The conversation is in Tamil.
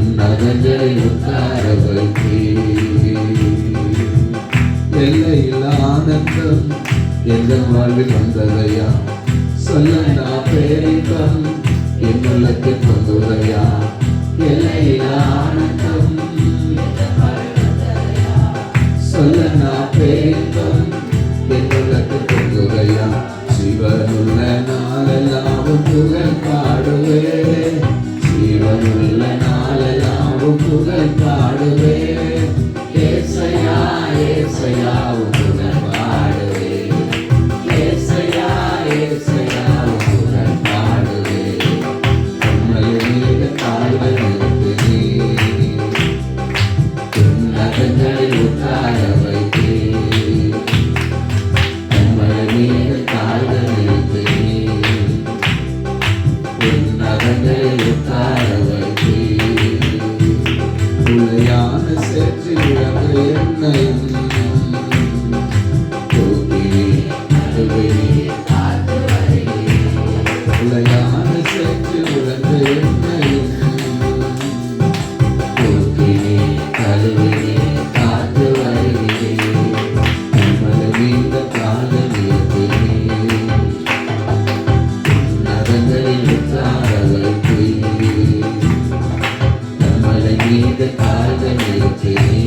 நெஞ்சை உத்தார எல்லையில் ஆனந்தம் எந்த வாழ்வில் வந்ததையா சொல்ல நான் பேரிக்கம் என்னுள்ளத்தை கொண்டுதையா எல்லையில் ஆனந்தம் சொல்ல நான் பேரிக்கம் என்னுள்ளத்தை கொண்டுதையா சிவனுள்ள நாளெல்லாம் புகழ் நல்ல நாளெல்லாம் புகழ் பாடுவேன். ஞான சென்று அது என்னை. the ti.